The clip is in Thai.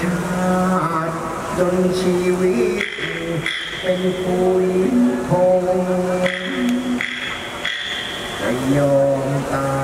ชาติจนชีวิต เป็นปุ๋ยพงจะยอมตาย